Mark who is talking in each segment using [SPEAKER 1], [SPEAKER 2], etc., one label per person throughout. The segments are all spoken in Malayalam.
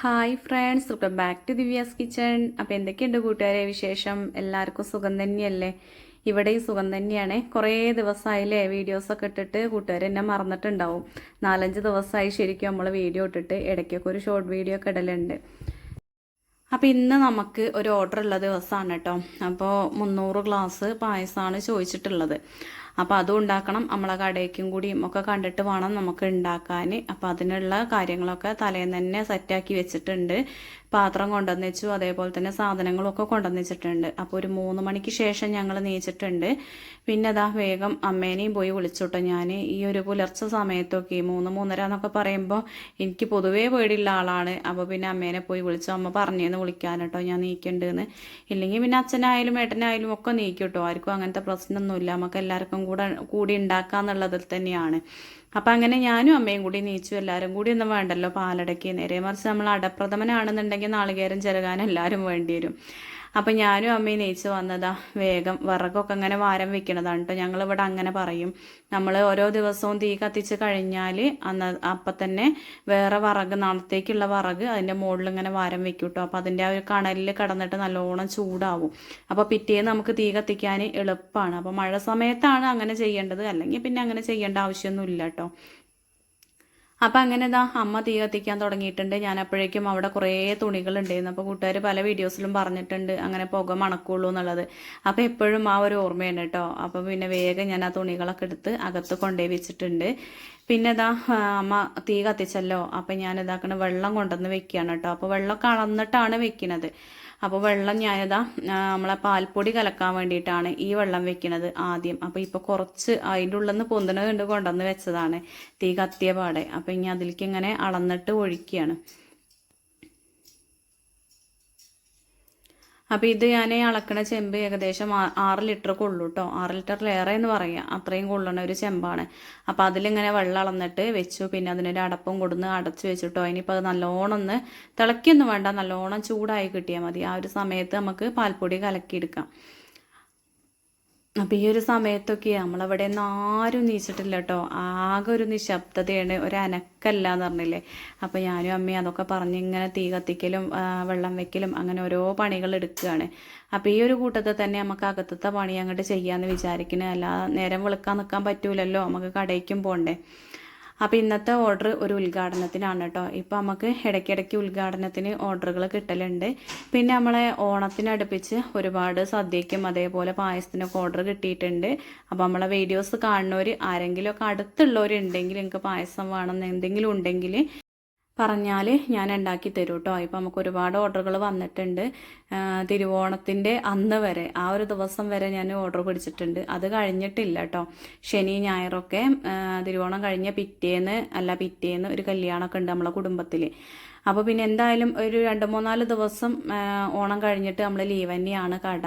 [SPEAKER 1] Hi friends welcome back to Divya's kitchen അപ്പോൾ എന്തൊക്കെയുണ്ട് കൂട്ടുകാരെ വിശേഷം? എല്ലാവർക്കും സുഖം തന്നെയല്ലേ? ഇവിടെയും സുഖം തന്നെയാണ്. കുറേ ദിവസമായില്ലേ വീഡിയോസൊക്കെ ഇട്ടിട്ട് കൂട്ടുകാർ എന്നെ മറന്നിട്ടുണ്ടാവും. നാലഞ്ച് ദിവസമായി ശരിക്കും നമ്മൾ വീഡിയോ ഇട്ടിട്ട് ഇടയ്ക്കൊക്കെ ഒരു ഷോർട്ട് വീഡിയോ ഒക്കെ ഇടലുണ്ട്. അപ്പോൾ ഇന്ന് നമുക്ക് ഒരു ഓർഡർ ഉള്ള ദിവസമാണ് കേട്ടോ. അപ്പോൾ മുന്നൂറ് ഗ്ലാസ് പായസമാണ് ചോദിച്ചിട്ടുള്ളത്. അപ്പോൾ അതും ഉണ്ടാക്കണം നമ്മളെ കടയ്ക്കും കൂടിയും ഒക്കെ കണ്ടിട്ട് വേണം നമുക്ക് ഉണ്ടാക്കാൻ. അപ്പോൾ അതിനുള്ള കാര്യങ്ങളൊക്കെ തലേന്ന് തന്നെ സെറ്റാക്കി വെച്ചിട്ടുണ്ട്. പാത്രം കൊണ്ടുവന്ന് വെച്ചു അതേപോലെ തന്നെ സാധനങ്ങളൊക്കെ കൊണ്ടുവന്ന് വെച്ചിട്ടുണ്ട് അപ്പോൾ ഒരു മൂന്ന് മണിക്ക് ശേഷം ഞങ്ങൾ നീച്ചിട്ടുണ്ട്. പിന്നെ അതാ വേഗം അമ്മേനെയും പോയി വിളിച്ചോട്ടോ. ഞാൻ ഈ ഒരു പുലർച്ചെ സമയത്തൊക്കെ മൂന്ന് മൂന്നര എന്നൊക്കെ പറയുമ്പോൾ എനിക്ക് പൊതുവേ പേടിയുള്ള ആളാണ്. അപ്പോൾ പിന്നെ അമ്മേനെ പോയി വിളിച്ചു. അമ്മ പറഞ്ഞേന്ന് വിളിക്കാൻ കേട്ടോ ഞാൻ നീക്കണ്ടെന്ന്. ഇല്ലെങ്കിൽ പിന്നെ അച്ഛനായാലും ഏട്ടനായാലും ഒക്കെ നീക്കും കേട്ടോ ആർക്കും അങ്ങനത്തെ പ്രശ്നമൊന്നുമില്ല. നമുക്ക് എല്ലാവർക്കും കൂടെ കൂടി ഉണ്ടാക്കാന്നുള്ളതിൽ തന്നെയാണ്. അപ്പം അങ്ങനെ ഞാനും അമ്മയും കൂടി നീച്ചു. എല്ലാവരും കൂടി ഒന്നും വേണ്ടല്ലോ പാലടക്കി. നേരെ മറിച്ച് നമ്മൾ അടപ്രഥമനാണെന്നുണ്ടെങ്കിൽ നാളികേരം ചെറുകാൻ എല്ലാവരും വേണ്ടി വരും. അപ്പം ഞാനും അമ്മയും നെയ്ച്ച് വന്നതാ വേഗം വിറകൊക്കെ അങ്ങനെ വാരം വെക്കണതാണ് കേട്ടോ ഞങ്ങളിവിടെ അങ്ങനെ പറയും. നമ്മൾ ഓരോ ദിവസവും തീ കത്തിച്ച് കഴിഞ്ഞാൽ അന്ന് അപ്പം തന്നെ വേറെ വിറക് നാളത്തേക്കുള്ള വിറക് അതിന്റെ മുകളിൽ ഇങ്ങനെ വാരം വെക്കും കേട്ടോ അപ്പോൾ അതിന്റെ ആ ഒരു കണലിൽ കിടന്നിട്ട് നല്ലോണം ചൂടാവും. അപ്പോൾ പിറ്റേന്ന് നമുക്ക് തീ കത്തിക്കാൻ എളുപ്പമാണ് അപ്പോൾ മഴ സമയത്താണ് അങ്ങനെ ചെയ്യേണ്ടത്. അല്ലെങ്കിൽ പിന്നെ അങ്ങനെ ചെയ്യേണ്ട ആവശ്യമൊന്നുമില്ല കേട്ടോ അപ്പം അങ്ങനെ ഇതാ അമ്മ തീ കത്തിക്കാൻ തുടങ്ങിയിട്ടുണ്ട്. ഞാൻ അപ്പോഴേക്കും അവിടെ കുറേ തുണികളുണ്ടായിരുന്നു അപ്പോൾ കൂട്ടുകാർ പല വീഡിയോസിലും പറഞ്ഞിട്ടുണ്ട് അങ്ങനെ പുക മണക്കുള്ളൂ എന്നുള്ളത്. അപ്പോൾ എപ്പോഴും ആ ഒരു ഓർമ്മയാണ് കേട്ടോ. അപ്പോൾ പിന്നെ വേഗം ഞാൻ ആ തുണികളൊക്കെ എടുത്ത് അകത്ത് കൊണ്ടുപോയി വെച്ചിട്ടുണ്ട്. പിന്നെ ഇതാ അമ്മ തീ കത്തിച്ചല്ലോ. അപ്പം ഞാൻ ഇതാക്കണ വെള്ളം കൊണ്ടുവന്ന് വെക്കുകയാണ് കേട്ടോ. അപ്പോൾ വെള്ളം കളന്നിട്ടാണ് വെക്കുന്നത് അപ്പോൾ വെള്ളം ഞാനിതാ നമ്മളെ പാൽപ്പൊടി കലക്കാൻ വേണ്ടിയിട്ടാണ് ഈ വെള്ളം വെക്കുന്നത് ആദ്യം. അപ്പോൾ ഇപ്പോൾ കുറച്ച് അതിന്റെ ഉള്ളിൽ നിന്ന് പൊന്തണ കണ്ട് കൊണ്ടുവന്ന് വെച്ചതാണ്. തീ കത്തിയ പാടെ. അപ്പോൾ ഇനി അതിലേക്ക് ഇങ്ങനെ അളന്നിട്ട് ഒഴിക്കുകയാണ്. അപ്പോൾ ഇത് ഞാൻ അളക്കണ ചെമ്പ് ഏകദേശം ആറ് ലിറ്റർ കൊള്ളു കേട്ടോ ആറ് ലിറ്ററിലേറെ എന്ന് പറയാം. അത്രയും കൊള്ളണ ഒരു ചെമ്പാണ്. അപ്പോൾ അതിലിങ്ങനെ വെള്ളം അളന്നിട്ട് വെച്ചു. പിന്നെ അതിനൊരു അടപ്പം കൊടുന്ന് അടച്ചു വെച്ചിട്ടോ. ഇനിയിപ്പോൾ അത് നല്ലോണം ഒന്ന് തിളക്കിയൊന്നും വേണ്ട. നല്ലോണം ചൂടായി കിട്ടിയാൽ മതി. ആ ഒരു സമയത്ത് നമുക്ക് പാൽപ്പൊടി കലക്കിയെടുക്കാം. അപ്പം ഈ ഒരു സമയത്തൊക്കെ നമ്മളവിടെ നിന്ന് ആരും നീച്ചിട്ടില്ല കേട്ടോ ആകെ ഒരു നിശബ്ദതയാണ് ഒരു അനക്കല്ല എന്ന് പറഞ്ഞില്ലേ. അപ്പം ഞാനും അമ്മയും അതൊക്കെ പറഞ്ഞ് ഇങ്ങനെ തീ കത്തിക്കലും വെള്ളം വെക്കലും അങ്ങനെ ഓരോ പണികൾ എടുക്കുകയാണ്. അപ്പോൾ ഈ ഒരു കൂട്ടത്തിൽ തന്നെ നമുക്ക് അകത്തത്തെ പണി അങ്ങോട്ട് ചെയ്യാമെന്ന് വിചാരിക്കണേ. അല്ലാതെ നേരം വെളുക്കാൻ നിൽക്കാൻ പറ്റൂലല്ലോ നമുക്ക് കടയ്ക്കും പോകണ്ടേ അപ്പോൾ ഇന്നത്തെ ഓർഡർ ഒരു ഉദ്ഘാടനത്തിനാണ് കേട്ടോ ഇപ്പോൾ നമുക്ക് ഇടയ്ക്കിടയ്ക്ക് ഉദ്ഘാടനത്തിന് ഓർഡറുകൾ കിട്ടലുണ്ട്. പിന്നെ നമ്മളെ ഓണത്തിനടുപ്പിച്ച് ഒരുപാട് സദ്യക്കും അതേപോലെ പായസത്തിനൊക്കെ ഓർഡർ കിട്ടിയിട്ടുണ്ട്. അപ്പോൾ നമ്മളെ വീഡിയോസ് കാണുന്നവർ ആരെങ്കിലുമൊക്കെ അടുത്തുള്ളവരുണ്ടെങ്കിൽ നിങ്ങൾക്ക് പായസം വേണം എന്തെങ്കിലും ഉണ്ടെങ്കിൽ പറഞ്ഞാൽ ഞാൻ ഉണ്ടാക്കി തരും കേട്ടോ ഇപ്പം നമുക്ക് ഒരുപാട് ഓർഡറുകൾ വന്നിട്ടുണ്ട്. തിരുവോണത്തിന്റെ അന്ന് വരെ ആ ഒരു ദിവസം വരെ ഞാൻ ഓർഡർ പിടിച്ചിട്ടുണ്ട്. അത് കഴിഞ്ഞിട്ടില്ല കേട്ടോ. ശനി ഞായറൊക്കെ തിരുവോണം കഴിഞ്ഞ പിറ്റേന്ന് അല്ല പിറ്റേന്ന് ഒരു കല്യാണമൊക്കെ ഉണ്ട് നമ്മളെ കുടുംബത്തിൽ അപ്പോൾ പിന്നെ എന്തായാലും ഒരു രണ്ട് മൂന്നാൽ ദിവസം ഓണം കഴിഞ്ഞിട്ട് നമ്മൾ ലീവ് തന്നെയാണ് കട.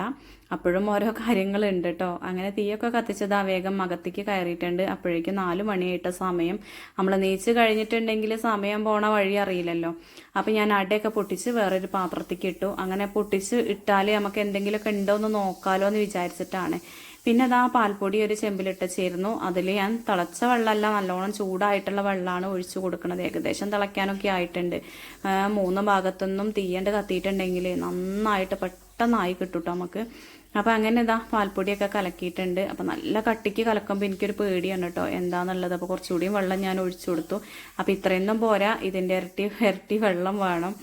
[SPEAKER 1] അപ്പോഴും ഓരോ കാര്യങ്ങളുണ്ട് കേട്ടോ അങ്ങനെ തീയൊക്കെ കത്തിച്ചത് ആ വേഗം അകത്തേക്ക് കയറിയിട്ടുണ്ട്. അപ്പോഴേക്കും നാല് മണിയായിട്ട സമയം. നമ്മൾ നീച്ച് കഴിഞ്ഞിട്ടുണ്ടെങ്കിൽ സമയം പോണ വഴി അറിയില്ലല്ലോ. അപ്പോൾ ഞാൻ അടയൊക്കെ പൊട്ടിച്ച് വേറൊരു പാത്രത്തേക്ക് ഇട്ടു. അങ്ങനെ പൊട്ടിച്ച് ഇട്ടാൽ നമുക്ക് എന്തെങ്കിലുമൊക്കെ ഉണ്ടോ എന്ന് നോക്കാലോ എന്ന് വിചാരിച്ചിട്ടാണ്. പിന്നെ അതാ പാൽപ്പൊടി ഒരു ചെമ്പിലിട്ട് ചേരുന്നു അതിൽ ഞാൻ തിളച്ച വെള്ളമല്ല നല്ലോണം ചൂടായിട്ടുള്ള വെള്ളമാണ് ഒഴിച്ചു കൊടുക്കുന്നത് ഏകദേശം തിളയ്ക്കാനൊക്കെ ആയിട്ടുണ്ട്. മൂന്ന് ഭാഗത്തുനിന്നും തീയണ്ട് കത്തിയിട്ടുണ്ടെങ്കിൽ നന്നായിട്ട് പെട്ടെന്നായി കിട്ടും നമുക്ക്. അപ്പോൾ അങ്ങനെ ഇതാ പാൽപ്പൊടിയൊക്കെ കലക്കിയിട്ടുണ്ട്. അപ്പോൾ നല്ല കട്ടിക്ക് കലക്കുമ്പോൾ എനിക്കൊരു പേടിയാണ് കേട്ടോ. എന്താണെന്നുള്ളത് അപ്പോൾ കുറച്ചുകൂടിയും വെള്ളം ഞാൻ ഒഴിച്ചു കൊടുത്തു. അപ്പോൾ ഇത്രയൊന്നും പോരാ. ഇതിന്റെ ഇരട്ടി ഇരട്ടി വെള്ളം വേണം.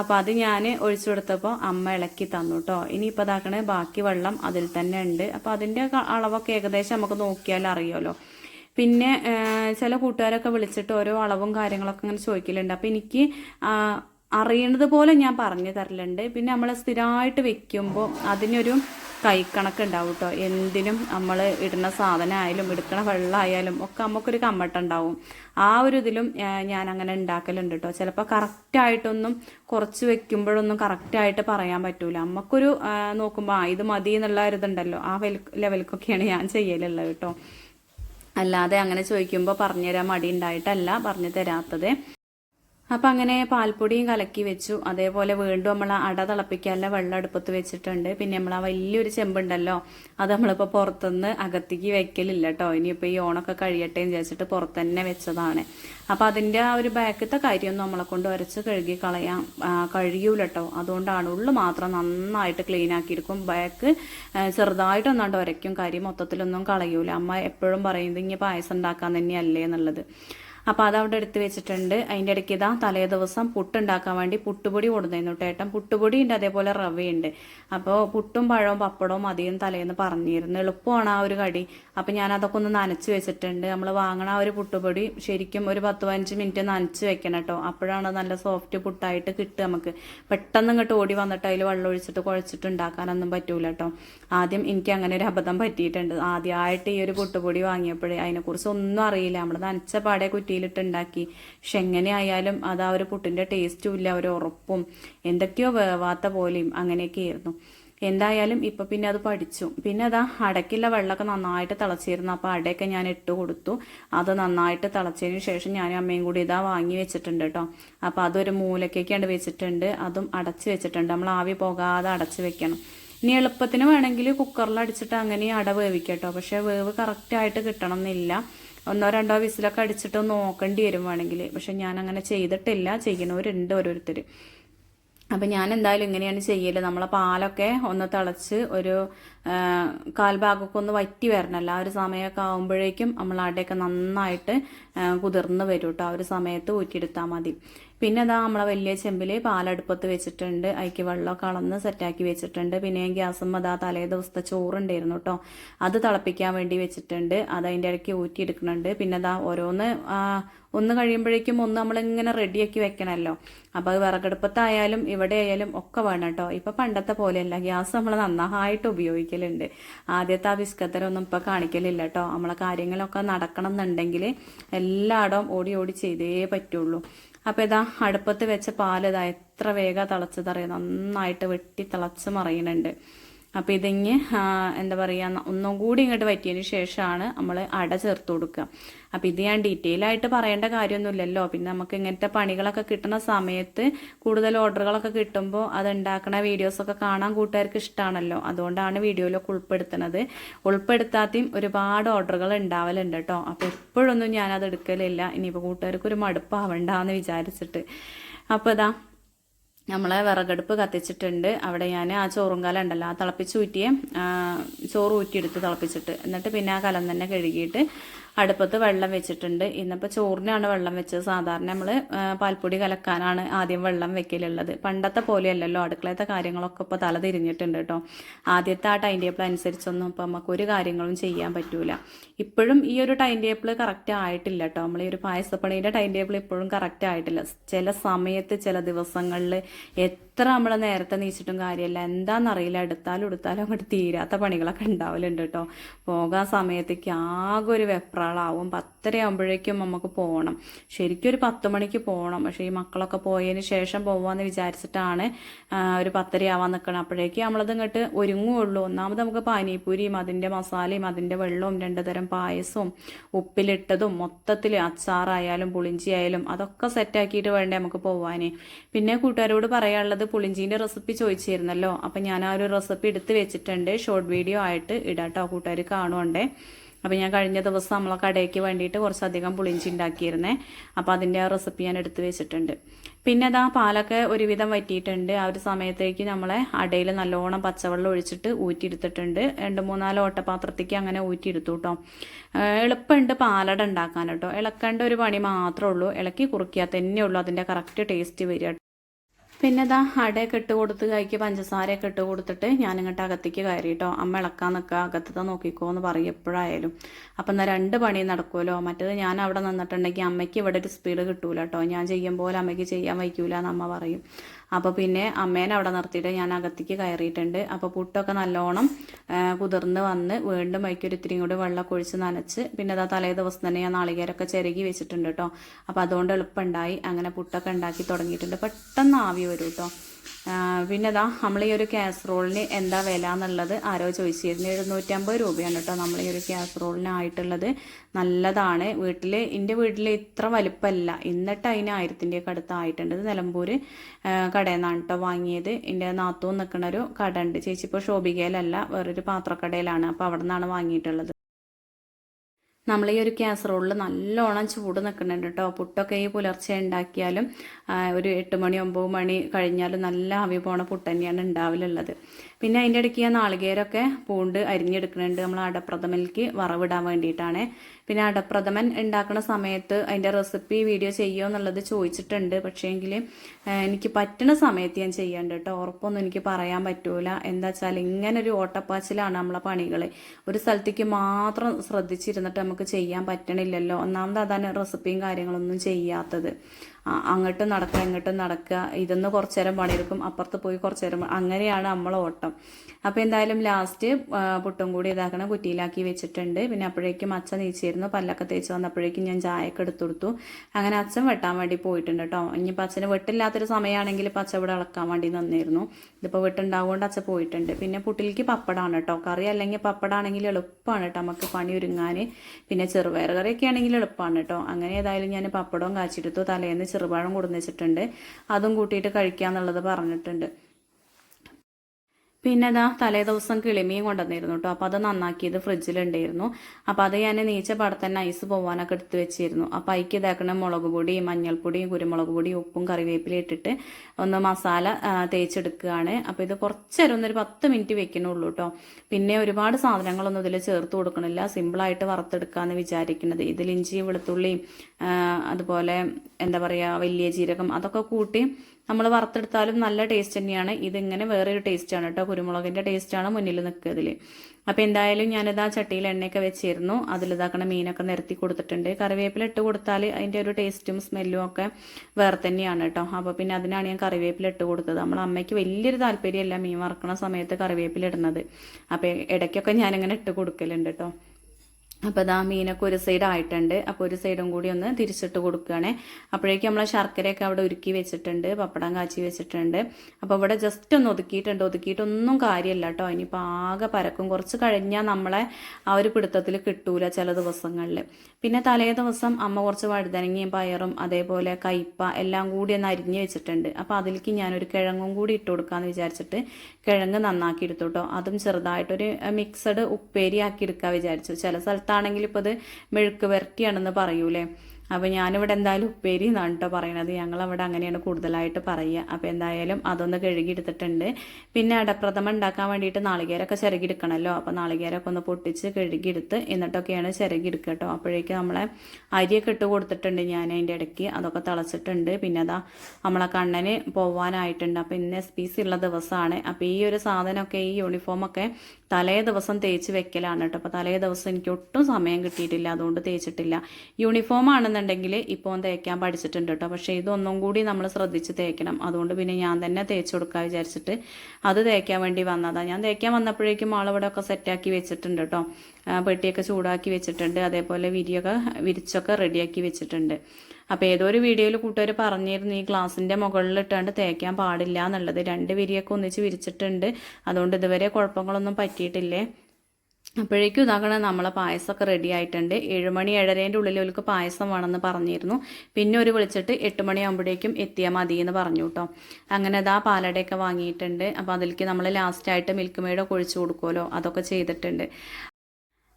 [SPEAKER 1] അപ്പോൾ അത് ഞാൻ ഒഴിച്ചു കൊടുത്തപ്പോൾ അമ്മ ഇളക്കി തന്നു കേട്ടോ. ഇനിയിപ്പോൾ ഇതാക്കണേ ബാക്കി വെള്ളം അതിൽ തന്നെ ഉണ്ട്. അപ്പോൾ അതിന്റെ അളവൊക്കെ ഏകദേശം നമുക്ക് നോക്കിയാൽ അറിയാമല്ലോ പിന്നെ ചില കൂട്ടുകാരൊക്കെ വിളിച്ചിട്ട് ഓരോ അളവും കാര്യങ്ങളൊക്കെ ഇങ്ങനെ ചോദിക്കലുണ്ട്. അപ്പോൾ എനിക്ക് അറിയണത് പോലെ ഞാൻ പറഞ്ഞു തരലുണ്ട്. പിന്നെ നമ്മൾ സ്ഥിരമായിട്ട് വെക്കുമ്പോൾ അതിനൊരു കൈക്കണക്ക് ഉണ്ടാവും കേട്ടോ എന്തിനും നമ്മൾ ഇടുന്ന സാധനമായാലും എടുക്കണ വെള്ളമായാലും ഒക്കെ നമുക്കൊരു കമ്മട്ടുണ്ടാവും. ആ ഒരു ഇതിലും ഞാൻ അങ്ങനെ ഉണ്ടാക്കലുണ്ട് കേട്ടോ ചിലപ്പോൾ കറക്റ്റായിട്ടൊന്നും കുറച്ച് വെക്കുമ്പോഴൊന്നും കറക്റ്റായിട്ട് പറയാൻ പറ്റൂല. നമുക്കൊരു നോക്കുമ്പോൾ ആ ഇത് മതി എന്നുള്ള ഒരിതുണ്ടല്ലോ ആ ലെവൽക്കൊക്കെയാണ് ഞാൻ ചെയ്യലുള്ളത് കേട്ടോ. അല്ലാതെ അങ്ങനെ ചോദിക്കുമ്പോൾ പറഞ്ഞുതരാൻ മടി ഉണ്ടായിട്ടല്ല പറഞ്ഞു തരാത്തത് അപ്പം അങ്ങനെ പാൽപ്പൊടിയും കലക്കി വെച്ചു. അതേപോലെ വീണ്ടും നമ്മൾ അട തിളപ്പിക്കാനുള്ള വെള്ളം അടുപ്പത്ത് വെച്ചിട്ടുണ്ട്. പിന്നെ നമ്മൾ ആ വലിയൊരു ചെമ്പുണ്ടല്ലോ അത് നമ്മളിപ്പോൾ പുറത്തുനിന്ന് അകത്തേക്ക് വെക്കലില്ല കേട്ടോ ഇനിയിപ്പോൾ ഈ ഓണൊക്കെ കഴിയട്ടെ എന്ന് വിചാരിച്ചിട്ട് പുറത്ത് തന്നെ വെച്ചതാണ്. അപ്പോൾ അതിന്റെ ആ ഒരു ബാക്കത്തെ കാര്യം നമ്മളെ കൊണ്ട് ഉരച്ച് കഴുകി കളയാൻ കഴിയൂല കേട്ടോ അതുകൊണ്ടാണ് ഉള്ളു മാത്രം നന്നായിട്ട് ക്ലീൻ ആക്കിയിരിക്കും ബാക്ക് ചെറുതായിട്ടൊന്നാണ്ട് ഉരയ്ക്കും കാര്യം മൊത്തത്തിലൊന്നും കളയൂല. അമ്മ എപ്പോഴും പറയുന്നത് ഇങ്ങനെ പായസം ഉണ്ടാക്കാൻ തന്നെയല്ലേ എന്നുള്ളത്. അപ്പോൾ അതവിടെ എടുത്ത് വെച്ചിട്ടുണ്ട്. അതിന്റെ ഇടയ്ക്ക് ഇതാ തലേ ദിവസം പുട്ടുണ്ടാക്കാൻ വേണ്ടി പുട്ടുപൊടി കൊടുന്നിരുന്നു ഏട്ടൻ. പുട്ടുപൊടി ഉണ്ട് അതേപോലെ റവയുണ്ട്. അപ്പോൾ പുട്ടും പഴവും പപ്പടവും അധികം തലേന്ന് പറഞ്ഞിരുന്നു. എളുപ്പമാണ് ആ ഒരു കടി. അപ്പോൾ ഞാൻ അതൊക്കെ ഒന്ന് നനച്ച് വെച്ചിട്ടുണ്ട്. നമ്മൾ വാങ്ങണ ആ ഒരു പുട്ടുപൊടി ശരിക്കും ഒരു പത്ത് പതിനഞ്ച് മിനിറ്റ് നനച്ച് വെക്കണം കേട്ടോ അപ്പോഴാണ് നല്ല സോഫ്റ്റ് പുട്ടായിട്ട് കിട്ടുക നമുക്ക്. പെട്ടെന്ന് ഇങ്ങോട്ട് ഓടി വന്നിട്ട് അതിൽ വെള്ളം ഒഴിച്ചിട്ട് കുഴച്ചിട്ട് ഉണ്ടാക്കാനൊന്നും പറ്റൂല കേട്ടോ ആദ്യം എനിക്ക് അങ്ങനെ ഒരു അബദ്ധം പറ്റിയിട്ടുണ്ട്. ആദ്യമായിട്ട് ഈ ഒരു പുട്ടുപൊടി വാങ്ങിയപ്പോഴേ അതിനെക്കുറിച്ച് ഒന്നും അറിയില്ല. നമ്മൾ നനച്ച പാടെ കുറ്റിയിലിട്ട് ഉണ്ടാക്കി പക്ഷെ എങ്ങനെ ആയാലും അത് ആ ഒരു പുട്ടിന്റെ ടേസ്റ്റും ഇല്ല ഒരു ഉറപ്പും. എന്തൊക്കെയോ വേവാത്ത പോലെയും അങ്ങനെയൊക്കെ ആയിരുന്നു. എന്തായാലും ഇപ്പം പിന്നെ അത് പഠിച്ചു. പിന്നെ അതാ അടയ്ക്കുള്ള വെള്ളമൊക്കെ നന്നായിട്ട് തിളച്ചിരുന്നു. അപ്പോൾ അടയൊക്കെ ഞാൻ ഇട്ട് കൊടുത്തു. അത് നന്നായിട്ട് തിളച്ചതിന് ശേഷം ഞാൻ അമ്മയും കൂടി ഇതാ വാങ്ങി വെച്ചിട്ടുണ്ട് കേട്ടോ. അപ്പോൾ അതൊരു മൂലക്കേക്കാണ്ട് വെച്ചിട്ടുണ്ട്. അതും അടച്ച് വെച്ചിട്ടുണ്ട്. നമ്മൾ ആവി പോകാതെ അടച്ച് വെക്കണം. ഇനി എളുപ്പത്തിന് വേണമെങ്കിൽ കുക്കറിൽ അടിച്ചിട്ട് അങ്ങനെ അട വേവിക്കാം കേട്ടോ. പക്ഷേ വേവ് കറക്റ്റായിട്ട് കിട്ടണം എന്നില്ല ഒന്നോ രണ്ടോ വിസിലൊക്കെ അടിച്ചിട്ട് നോക്കേണ്ടി വരും വേണമെങ്കിൽ. പക്ഷെ ഞാൻ അങ്ങനെ ചെയ്തിട്ടില്ല. ചെയ്യണവരുണ്ട് ഓരോരുത്തർ. അപ്പം ഞാൻ എന്തായാലും ഇങ്ങനെയാണ് ചെയ്യൽ. നമ്മളെ പാലൊക്കെ ഒന്ന് തിളച്ച് ഒരു കാൽഭാഗമൊക്കെ ഒന്ന് വറ്റി വരണല്ല ആ ഒരു സമയമൊക്കെ ആകുമ്പോഴേക്കും നമ്മൾ അടയൊക്കെ നന്നായിട്ട് കുതിർന്ന് വരും കേട്ടോ. ആ ഒരു സമയത്ത് ഊറ്റിയെടുത്താൽ മതി. പിന്നെ അതാ നമ്മളെ വലിയ ചെമ്പിൽ പാലടുപ്പത്ത് വെച്ചിട്ടുണ്ട്. അതിക്ക് വെള്ളമൊക്കെ അളന്ന് സെറ്റാക്കി വെച്ചിട്ടുണ്ട്. പിന്നെ ഗ്യാസും അതാ തലേ ദിവസത്തെ ചോറുണ്ടായിരുന്നു കേട്ടോ. അത് തിളപ്പിക്കാൻ വേണ്ടി വെച്ചിട്ടുണ്ട്. അത് അതിന്റെ ഇടയ്ക്ക് ഊറ്റിയെടുക്കുന്നുണ്ട്. പിന്നെ അതാ ഓരോന്ന് ഒന്ന് കഴിയുമ്പോഴേക്കും ഒന്ന് നമ്മളിങ്ങനെ റെഡിയാക്കി വെക്കണമല്ലോ. അപ്പോൾ അത് വിറകടുപ്പത്തായാലും ഇവിടെ ആയാലും ഒക്കെ വേണം കേട്ടോ. ഇപ്പം പണ്ടത്തെ പോലെയല്ല. ഗ്യാസ് നമ്മൾ നന്നായിട്ട് ഉപയോഗിക്കലുണ്ട് ആദ്യത്തെ ആ വിസ്കത്തരൊന്നും ഇപ്പം കാണിക്കലില്ല കേട്ടോ നമ്മളെ കാര്യങ്ങളൊക്കെ നടക്കണം എന്നുണ്ടെങ്കിൽ എല്ലായിടവും ഓടി ഓടി ചെയ്തേ പറ്റുള്ളൂ. അപ്പോൾ ഇതാ അടുപ്പത്ത് വെച്ച പാൽ ഇതാ എത്ര വേഗം തിളച്ചതറിയാം നന്നായിട്ട് വെട്ടി തിളച്ച് മറിയുന്നുണ്ട് അപ്പോൾ ഇതിങ്ങ് എന്താ പറയുക ഒന്നും കൂടി ഇങ്ങോട്ട് വറ്റിയതിന് ശേഷമാണ് നമ്മൾ അട ചേർത്ത് കൊടുക്കുക. അപ്പോൾ ഇത് ഞാൻ ഡീറ്റെയിൽ ആയിട്ട് പറയേണ്ട കാര്യമൊന്നുമില്ലല്ലോ. പിന്നെ നമുക്ക് ഇങ്ങനത്തെ പണികളൊക്കെ കിട്ടുന്ന സമയത്ത് കൂടുതൽ ഓർഡറുകളൊക്കെ കിട്ടുമ്പോൾ അത് ഉണ്ടാക്കുന്ന വീഡിയോസൊക്കെ കാണാൻ കൂട്ടുകാർക്ക് ഇഷ്ടമാണല്ലോ അതുകൊണ്ടാണ് വീഡിയോയിലൊക്കെ ഉൾപ്പെടുത്തുന്നത്. ഉൾപ്പെടുത്താത്തയും ഒരുപാട് ഓർഡറുകൾ ഉണ്ടാവലുണ്ട് കേട്ടോ അപ്പോൾ എപ്പോഴൊന്നും ഞാനത് എടുക്കലില്ല. ഇനിയിപ്പോൾ കൂട്ടുകാർക്ക് ഒരു മടുപ്പാവണ്ടെന്ന് വിചാരിച്ചിട്ട്. അപ്പോൾ ഇതാ നമ്മളെ വിറകടുപ്പ് കത്തിച്ചിട്ടുണ്ട്. അവിടെ ഞാൻ ആ ചോറും കലം ഉണ്ടല്ലോ ആ തിളപ്പിച്ച് ഊറ്റിയ ചോറ് ഊറ്റിയെടുത്ത് തിളപ്പിച്ചിട്ട്. എന്നിട്ട് പിന്നെ ആ കലം തന്നെ കഴുകിയിട്ട് അടുപ്പത്ത് വെള്ളം വെച്ചിട്ടുണ്ട്. ഇന്നിപ്പോൾ ചോറിനാണ് വെള്ളം വെച്ചത്. സാധാരണ നമ്മൾ പാൽപ്പൊടി കലക്കാനാണ് ആദ്യം വെള്ളം വെക്കലുള്ളത്. പണ്ടത്തെ പോലെയല്ലല്ലോ അടുക്കളത്തെ കാര്യങ്ങളൊക്കെ ഇപ്പോൾ തല തിരിഞ്ഞിട്ടുണ്ട് കേട്ടോ. ആദ്യത്തെ ആ ടൈം ടേബിൾ അനുസരിച്ചൊന്നും ഇപ്പോൾ നമുക്ക് ഒരു കാര്യങ്ങളും ചെയ്യാൻ പറ്റൂല. ഇപ്പോഴും ഈ ഒരു ടൈം ടേബിൾ കറക്റ്റ് ആയിട്ടില്ല കേട്ടോ. നമ്മൾ ഈ ഒരു പായസപ്പണിയുടെ ടൈം ടേബിൾ ഇപ്പോഴും കറക്റ്റ് ആയിട്ടില്ല. ചില സമയത്ത് ചില ദിവസങ്ങളിൽ എത്ര നമ്മൾ നേരത്തെ നീച്ചിട്ടും കാര്യമല്ല. എന്താണെന്നറിയില്ല എടുത്താലും എടുത്താലും അങ്ങോട്ട് തീരാത്ത പണികളൊക്കെ ഉണ്ടാവലുണ്ട് കേട്ടോ. പോകാൻ സമയത്തേക്ക് ആകെ ഒരു വെപ്രാളാവും പത്തര ആകുമ്പോഴേക്കും നമുക്ക് പോകണം ശരിക്കും ഒരു പത്ത് മണിക്ക് പോകണം പക്ഷേ ഈ മക്കളൊക്കെ പോയതിന് ശേഷം പോവാന്ന് വിചാരിച്ചിട്ടാണ് ഒരു പത്തര ആവാൻ നിൽക്കണം അപ്പോഴേക്ക് നമ്മളത് ഇങ്ങോട്ട് ഒരുങ്ങുകയുള്ളൂ ഒന്നാമത് നമുക്ക് പാനിപ്പൂരിയും അതിന്റെ മസാലയും അതിന്റെ വെള്ളവും രണ്ട് തരം പായസവും ഉപ്പിലിട്ടതും മൊത്തത്തിൽ അച്ചാറായാലും പുളിഞ്ചി ആയാലും അതൊക്കെ സെറ്റാക്കിയിട്ട് വേണ്ടേ നമുക്ക് പോവാൻ പിന്നെ കൂട്ടുകാരോട് പറയാനുള്ളത് പുളിഞ്ചീന്റെ റെസിപ്പി ചോദിച്ചിരുന്നല്ലോ. അപ്പം ഞാൻ ആ ഒരു റെസിപ്പി എടുത്ത് വെച്ചിട്ടുണ്ട്. ഷോർട്ട് വീഡിയോ ആയിട്ട് ഇടാട്ടോ കൂട്ടുകാർ കാണുന്നുണ്ടേ അപ്പോൾ ഞാൻ കഴിഞ്ഞ ദിവസം നമ്മളെ കടയ്ക്ക് വേണ്ടിയിട്ട് കുറച്ചധികം പുളിഞ്ചി ഉണ്ടാക്കിയിരുന്നേ. അപ്പോൾ അതിന്റെ ആ റെസിപ്പി ഞാൻ എടുത്ത് വെച്ചിട്ടുണ്ട്. പിന്നെ അതാ പാലൊക്കെ ഒരുവിധം വറ്റിയിട്ടുണ്ട്. ആ ഒരു സമയത്തേക്ക് നമ്മളെ അടയിൽ നല്ലോണം പച്ചവെള്ളം ഒഴിച്ചിട്ട് ഊറ്റിയെടുത്തിട്ടുണ്ട്. രണ്ട് മൂന്നാൽ ഓട്ടപാത്രത്തേക്ക് അങ്ങനെ ഊറ്റിയെടുത്തു കേട്ടോ എളുപ്പമുണ്ട് പാലട ഉണ്ടാക്കാൻ കേട്ടോ ഇളക്കേണ്ട ഒരു പണി മാത്രമേ ഉള്ളൂ. ഇളക്കി കുറുക്കിയാൽ തന്നെ ഉള്ളൂ അതിന്റെ കറക്റ്റ് ടേസ്റ്റ് വരിക പിന്നെ ഇതാ അടയൊക്കെ ഇട്ട് കൊടുത്ത് കൈക്ക് പഞ്ചസാരയൊക്കെ ഇട്ട് കൊടുത്തിട്ട് ഞാൻ ഇങ്ങോട്ട് അകത്തേക്ക് കയറി കേട്ടോ അമ്മ ഇളക്കാൻ നിൽക്കുക അകത്തത്തെ നോക്കിക്കോ എന്ന് പറയും എപ്പോഴായാലും. അപ്പം എന്നാൽ രണ്ട് പണി നടക്കുമല്ലോ മറ്റേത് ഞാൻ അവിടെ നിന്നിട്ടുണ്ടെങ്കിൽ അമ്മയ്ക്ക് ഇവിടെ ഒരു സ്പീഡ് കിട്ടൂല കേട്ടോ ഞാൻ ചെയ്യുമ്പോൾ അമ്മയ്ക്ക് ചെയ്യാൻ വയ്ക്കൂല എന്ന് അമ്മ പറയും. അപ്പോൾ പിന്നെ അമ്മേനെ അവിടെ നിർത്തിയിട്ട് ഞാൻ അകത്തേക്ക് കയറിയിട്ടുണ്ട്. അപ്പോൾ പുട്ടൊക്കെ നല്ലോണം കുതിർന്ന് വന്ന് വീണ്ടും വൈക്കൊരു ഇത്തിരി കൂടി വെള്ളമൊക്കെ ഒഴിച്ച് നനച്ച് പിന്നെ അതാ തലേ ദിവസം തന്നെ ഞാൻ നാളികേരൊക്കെ ചിരകി വെച്ചിട്ടുണ്ട് കേട്ടോ അപ്പോൾ അതുകൊണ്ട് എളുപ്പമുണ്ടായി. അങ്ങനെ പുട്ടൊക്കെ ഉണ്ടാക്കി തുടങ്ങിയിട്ടുണ്ട്. പെട്ടെന്ന് ആവി വരും കേട്ടോ പിന്നെ ഇതാ നമ്മൾ ഈ ഒരു കാസറോളിന് എന്താ വില എന്നുള്ളത് ആരോ ചോദിച്ചിരുന്നു. എഴുന്നൂറ്റമ്പത് രൂപയാണ് കേട്ടോ നമ്മൾ ഈ ഒരു കാസറോളിനായിട്ടുള്ളത് നല്ലതാണ്. വീട്ടിൽ എന്റെ വീട്ടിൽ ഇത്ര വലുപ്പമല്ല എന്നിട്ട് അതിന് ആയിരത്തിന്റെ ഒക്കെ അടുത്ത് ഇത് നിലമ്പൂർ കടയിൽ നിന്നാണ് കേട്ടോ വാങ്ങിയത്. എന്റെ നാത്തു നിൽക്കുന്ന ഒരു കട ഉണ്ട് ചേച്ചി ഇപ്പോൾ ഷോഭികയിലല്ല വേറൊരു പാത്രക്കടയിലാണ്. അപ്പോൾ അവിടെ നിന്നാണ് വാങ്ങിയിട്ടുള്ളത്. നമ്മൾ ഈ ഒരു കാസറോളിൽ നല്ലോണം ചൂട് നിൽക്കുന്നുണ്ട് കേട്ടോ പുട്ടൊക്കെ ഈ പുലർച്ചെ ഉണ്ടാക്കിയാലും ഒരു എട്ട് മണി ഒമ്പത് മണി കഴിഞ്ഞാലും നല്ല ആവി പോണ പുട്ട് തന്നെയാണ് ഉണ്ടാവലുള്ളത് പിന്നെ അതിന്റെ ഇടയ്ക്ക് ഞാൻ നാളികേരമൊക്കെ പൂണ്ട് അരിഞ്ഞെടുക്കുന്നുണ്ട് നമ്മൾ അടപ്രഥമലിക്ക് വറവിടാൻ വേണ്ടിയിട്ടാണ് പിന്നെ അടപ്രഥമൻ ഉണ്ടാക്കുന്ന സമയത്ത് അതിന്റെ റെസിപ്പി വീഡിയോ ചെയ്യുമോ എന്നുള്ളത് ചോദിച്ചിട്ടുണ്ട്. പക്ഷേങ്കിൽ എനിക്ക് പറ്റുന്ന സമയത്ത് ഞാൻ ചെയ്യണ്ട കേട്ടോ ഉറപ്പൊന്നും എനിക്ക് പറയാൻ പറ്റൂല. എന്താ വെച്ചാൽ ഇങ്ങനെ ഒരു ഓട്ടപ്പാച്ചിലാണ് നമ്മളെ പണികൾ ഒരു സ്ഥലത്തേക്ക് മാത്രം ശ്രദ്ധിച്ചിരുന്നിട്ട് നമുക്ക് ചെയ്യാൻ പറ്റണില്ലല്ലോ. ഒന്നാമത് അതാണ് റെസിപ്പിയും കാര്യങ്ങളൊന്നും ചെയ്യാത്തത്. അങ്ങോട്ടും നടക്കുക ഇങ്ങോട്ടും നടക്കുക. ഇതൊന്ന് കുറച്ചു നേരം പണിയെടുക്കും അപ്പുറത്ത് പോയി കുറച്ചു നേരം അങ്ങനെയാണ് നമ്മൾ ഓട്ടം. അപ്പോൾ എന്തായാലും ലാസ്റ്റ് പുട്ടും കൂടി ഇതാക്കണം കുറ്റിയിലാക്കി വെച്ചിട്ടുണ്ട്. പിന്നെ അപ്പോഴേക്കും അച്ഛൻ നീച്ചിരുന്നു പല്ലൊക്കെ തേച്ച് വന്നപ്പോഴേക്കും ഞാൻ ചായയൊക്കെ എടുത്തു കൊടുത്തു. അങ്ങനെ അച്ഛൻ വെട്ടാൻ വേണ്ടി പോയിട്ടുണ്ട് കേട്ടോ ഇനിയിപ്പോൾ അച്ഛന് വെട്ടില്ലാത്തൊരു സമയമാണെങ്കിൽ ഇപ്പം അച്ഛൻ ഇവിടെ ഇളക്കാൻ വേണ്ടി നിന്നിരുന്നു. ഇതിപ്പോൾ വെട്ടുണ്ടാവുകൊണ്ട് അച്ഛൻ പോയിട്ടുണ്ട്. പിന്നെ പുട്ടിലേക്ക് പപ്പടമാണ് കേട്ടോ കറി അല്ലെങ്കിൽ പപ്പടാണെങ്കിൽ എളുപ്പമാണ് കേട്ടോ നമുക്ക് പണി ഒരുങ്ങാൻ പിന്നെ ചെറുപയർ കറിയൊക്കെ ആണെങ്കിൽ എളുപ്പമാണ് കേട്ടോ അങ്ങനെ ഏതായാലും ഞാൻ പപ്പടവും കാച്ചെടുത്തു തലേന്ന് ചെറുപഴം കൊടുന്ന് വെച്ചിട്ടുണ്ട്. അതും കൂട്ടിയിട്ട് കഴിക്കുക എന്നുള്ളത് പറഞ്ഞിട്ടുണ്ട്. പിന്നെ അതാ തലേ ദിവസം കിളിമീൻ കൊണ്ടുവന്നിരുന്നു കേട്ടോ അപ്പോൾ അത് നന്നാക്കിയത് ഫ്രിഡ്ജിലുണ്ടായിരുന്നു. അപ്പോൾ അത് ഞാൻ നീച്ച പടത്തന്നെ ഐസ് പോവാനൊക്കെ എടുത്ത് വെച്ചിരുന്നു. അപ്പോൾ അതിക്ക് ഇതാക്കണ മുളക് പൊടിയും മഞ്ഞൾപ്പൊടിയും കുരുമുളക് പൊടിയും ഉപ്പും കറിവേപ്പിലും ഇട്ടിട്ട് ഒന്ന് മസാല തേച്ചെടുക്കുകയാണ്. അപ്പോൾ ഇത് കുറച്ചേരം ഒന്നൊരു പത്ത് മിനിറ്റ് വെക്കണുള്ളൂ കേട്ടോ പിന്നെ ഒരുപാട് സാധനങ്ങളൊന്നും ഇതിൽ ചേർത്ത് കൊടുക്കണില്ല. സിമ്പിളായിട്ട് വറുത്തെടുക്കാമെന്ന് വിചാരിക്കുന്നത് ഇതിൽ ഇഞ്ചിയും വെളുത്തുള്ളിയും അതുപോലെ എന്താ പറയുക വലിയ ജീരകം അതൊക്കെ കൂട്ടി നമ്മൾ വറുത്തെടുത്താലും നല്ല ടേസ്റ്റ് തന്നെയാണ്. ഇതിങ്ങനെ വേറൊരു ടേസ്റ്റാണ് കേട്ടോ ടേസ്റ്റ് ആണ് മുന്നിൽ നിൽക്കുന്നതിൽ അപ്പോൾ എന്തായാലും ഞാനിത് ആ ചട്ടിയിൽ എണ്ണയൊക്കെ വെച്ചിരുന്നു. അതിലിതാക്കണ മീനൊക്കെ നിരത്തി കൊടുത്തിട്ടുണ്ട്. കറിവേപ്പില ഇട്ട് കൊടുത്താൽ അതിന്റെ ഒരു ടേസ്റ്റും സ്മെല്ലും ഒക്കെ വേറെ തന്നെയാണ് കേട്ടോ അപ്പോൾ പിന്നെ അതിനാണ് ഞാൻ കറിവേപ്പില ഇട്ട് കൊടുത്തത്. നമ്മൾ അമ്മയ്ക്ക് വലിയൊരു താല്പര്യമല്ല മീൻ വറക്കണ സമയത്ത് കറിവേപ്പില ഇടുന്നത്. അപ്പോൾ ഇടയ്ക്കൊക്കെ ഞാനിങ്ങനെ ഇട്ട് കൊടുക്കലുണ്ട് കേട്ടോ അപ്പോൾ ഇതാ മീനൊക്കെ ഒരു സൈഡ് ആയിട്ടുണ്ട്. അപ്പോൾ ഒരു സൈഡും കൂടി ഒന്ന് തിരിച്ചിട്ട് കൊടുക്കുകയാണ്. അപ്പോഴേക്കും നമ്മൾ ശർക്കരയൊക്കെ അവിടെ ഒരുക്കി വെച്ചിട്ടുണ്ട് പപ്പടം കാച്ചി വെച്ചിട്ടുണ്ട്. അപ്പോൾ ഇവിടെ ജസ്റ്റ് ഒന്ന് ഒതുക്കിയിട്ടുണ്ട്. ഒതുക്കിയിട്ടൊന്നും കാര്യമില്ല കേട്ടോ. ഇനിയിപ്പോൾ ആകെ പരക്കും. കുറച്ച് കഴിഞ്ഞാൽ നമ്മളെ ആ ഒരു പിടുത്തത്തിൽ കിട്ടൂല ചില ദിവസങ്ങളിൽ പിന്നെ തലേ ദിവസം അമ്മ കുറച്ച് വഴുതനങ്ങയും പയറും അതേപോലെ കയ്പ എല്ലാം കൂടി ഒന്ന് അരിഞ്ഞ് വെച്ചിട്ടുണ്ട്. അപ്പോൾ അതിലേക്ക് ഞാനൊരു കിഴങ്ങും കൂടി ഇട്ട് കൊടുക്കാമെന്ന് വിചാരിച്ചിട്ട് കിഴങ്ങ് നന്നാക്കി എടുത്തു കേട്ടോ. അതും ചെറുതായിട്ടൊരു മിക്സഡ് ഉപ്പേരി ആക്കി എടുക്കാൻ വിചാരിച്ചു. ചില സ്ഥലത്താണെങ്കിൽ ഇപ്പോൾ ഇത് മെഴുക്ക് വരട്ടിയാണെന്ന് പറയൂലേ? അപ്പോൾ ഞാനിവിടെ എന്തായാലും ഉപ്പേരി എന്നാണ് കേട്ടോ പറയണത്. ഞങ്ങളവിടെ അങ്ങനെയാണ് കൂടുതലായിട്ട് പറയുക. അപ്പോൾ എന്തായാലും അതൊന്ന് കഴുകിയെടുത്തിട്ടുണ്ട്. പിന്നെ അടപ്രഥമ ഉണ്ടാക്കാൻ വേണ്ടിയിട്ട് നാളികേരമൊക്കെ ചിരകിയെടുക്കണമല്ലോ അപ്പോൾ നാളികേരമൊക്കെ ഒന്ന് പൊട്ടിച്ച് കഴുകിയെടുത്ത് എന്നിട്ടൊക്കെയാണ് ചിരകിയെടുക്കുക കേട്ടോ അപ്പോഴേക്കും നമ്മളെ അരിയൊക്കെ ഇട്ട് കൊടുത്തിട്ടുണ്ട് ഞാൻ അതിന്റെ ഇടയ്ക്ക്. അതൊക്കെ തിളച്ചിട്ടുണ്ട്. പിന്നെ അതാ നമ്മളെ കണ്ണന് പോവാനായിട്ടുണ്ട്. അപ്പോൾ ഇന്ന് എസ് പി സി ഉള്ള ദിവസമാണ്. അപ്പോൾ ഈ ഒരു സാധനമൊക്കെ ഈ യൂണിഫോമൊക്കെ തലേ ദിവസം തേച്ച് വെക്കലാണ് കേട്ടോ അപ്പോൾ തലേ ദിവസം എനിക്ക് ഒട്ടും സമയം കിട്ടിയിട്ടില്ല. അതുകൊണ്ട് തേച്ചിട്ടില്ല. യൂണിഫോം ആണെന്നുണ്ടെങ്കിൽ ഇപ്പോൾ തേക്കാൻ പഠിച്ചിട്ടുണ്ട് കേട്ടോ. പക്ഷേ ഇതൊന്നും കൂടി നമ്മൾ ശ്രദ്ധിച്ച് തേക്കണം. അതുകൊണ്ട് പിന്നെ ഞാൻ തന്നെ തേച്ച് കൊടുക്കാൻ വിചാരിച്ചിട്ട് അത് തേക്കാൻ വേണ്ടി വന്നതാണ് ഞാൻ തേക്കാൻ വന്നപ്പോഴേക്കും ആളിവിടെ ഒക്കെ സെറ്റാക്കി വെച്ചിട്ടുണ്ട് കേട്ടോ. പെട്ടിയൊക്കെ ചൂടാക്കി വെച്ചിട്ടുണ്ട്. അതേപോലെ വിരിയൊക്കെ വിരിച്ചൊക്കെ റെഡിയാക്കി വെച്ചിട്ടുണ്ട്. അപ്പോൾ ഏതോ ഒരു വീഡിയോയിൽ കൂട്ടുകാർ പറഞ്ഞിരുന്നു ഈ ഗ്ലാസിന്റെ മുകളിലിട്ടാണ്ട് തേക്കാൻ പാടില്ല എന്നുള്ളത്. രണ്ട് വിരിയൊക്കെ ഒന്നിച്ച് വിരിച്ചിട്ടുണ്ട്. അതുകൊണ്ട് ഇതുവരെ കുഴപ്പങ്ങളൊന്നും പറ്റിയിട്ടില്ലേ? അപ്പോഴേക്കും ഇതാകണം നമ്മളെ പായസമൊക്കെ റെഡി ആയിട്ടുണ്ട്. ഏഴുമണി ഏഴരേന്റെ ഉള്ളിൽ ഒരു പായസം വേണമെന്ന് പറഞ്ഞിരുന്നു. പിന്നെ ഒരു വിളിച്ചിട്ട് എട്ട് മണിയാകുമ്പോഴേക്കും എത്തിയാൽ മതി എന്ന് പറഞ്ഞു കേട്ടോ. അങ്ങനെ അതാ പാലടയൊക്കെ വാങ്ങിയിട്ടുണ്ട്. അപ്പോൾ അതിലേക്ക് നമ്മൾ ലാസ്റ്റായിട്ട് മിൽക്ക് മെയ്ഡൊക്കെ ഒഴിച്ചു കൊടുക്കുമല്ലോ അതൊക്കെ ചെയ്തിട്ടുണ്ട്.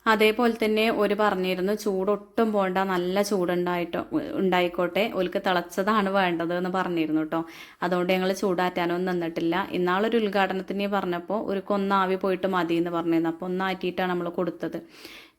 [SPEAKER 1] അതേപോലെ തന്നെ ഒരു പറഞ്ഞിരുന്നു ചൂടൊട്ടും പോണ്ട നല്ല ചൂടുണ്ടായിട്ടോ ഉണ്ടായിക്കോട്ടെ ഒലിക്ക് തിളച്ചതാണ് വേണ്ടത് എന്ന് പറഞ്ഞിരുന്നു കേട്ടോ അതുകൊണ്ട് ഞങ്ങൾ ചൂടാറ്റാനൊന്നും നിന്നിട്ടില്ല. ഇന്നാളൊരു ഉദ്ഘാടനത്തിന് പറഞ്ഞപ്പോൾ ഒരു കൊന്നാവി പോയിട്ട് മതി എന്ന് പറഞ്ഞിരുന്നു. അപ്പോൾ ഒന്നാറ്റിയിട്ടാണ് നമ്മൾ കൊടുത്തത്.